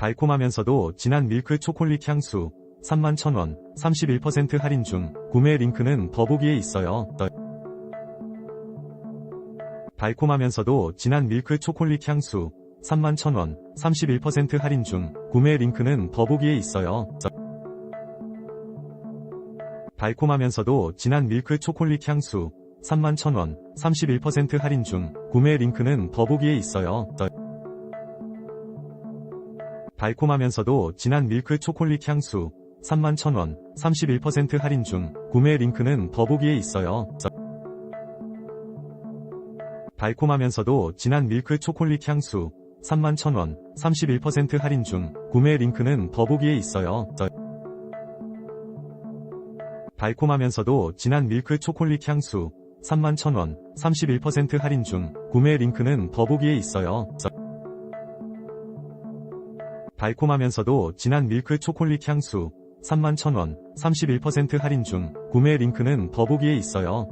달콤하면서도 진한 밀크 초콜릿 향수 31,000원 31% 할인 중 구매 링크는 더보기에 있어요. 달콤하면서도 진한 밀크 초콜릿 향수 31,000원 31% 할인 중 구매 링크는 더보기에 있어요. 달콤하면서도 진한 밀크 초콜릿 향수 31,000원 31% 할인 중 구매 링크는 더보기에 있어요. 달콤하면서도 진한 밀크 초콜릿 향수 31,000원 31% 할인 중 구매 링크는 더보기에 있어요. 달콤하면서도 진한 밀크 초콜릿 향수 31,000원 31% 할인 중 구매 링크는 더보기에 있어요. 달콤하면서도 진한 밀크 초콜릿 향수 31,000원 31% 할인 중 구매 링크는 더보기에 있어요. 달콤하면서도 진한 밀크 초콜릿 향수 31,000원 31% 할인 중 구매 링크는 더보기에 있어요.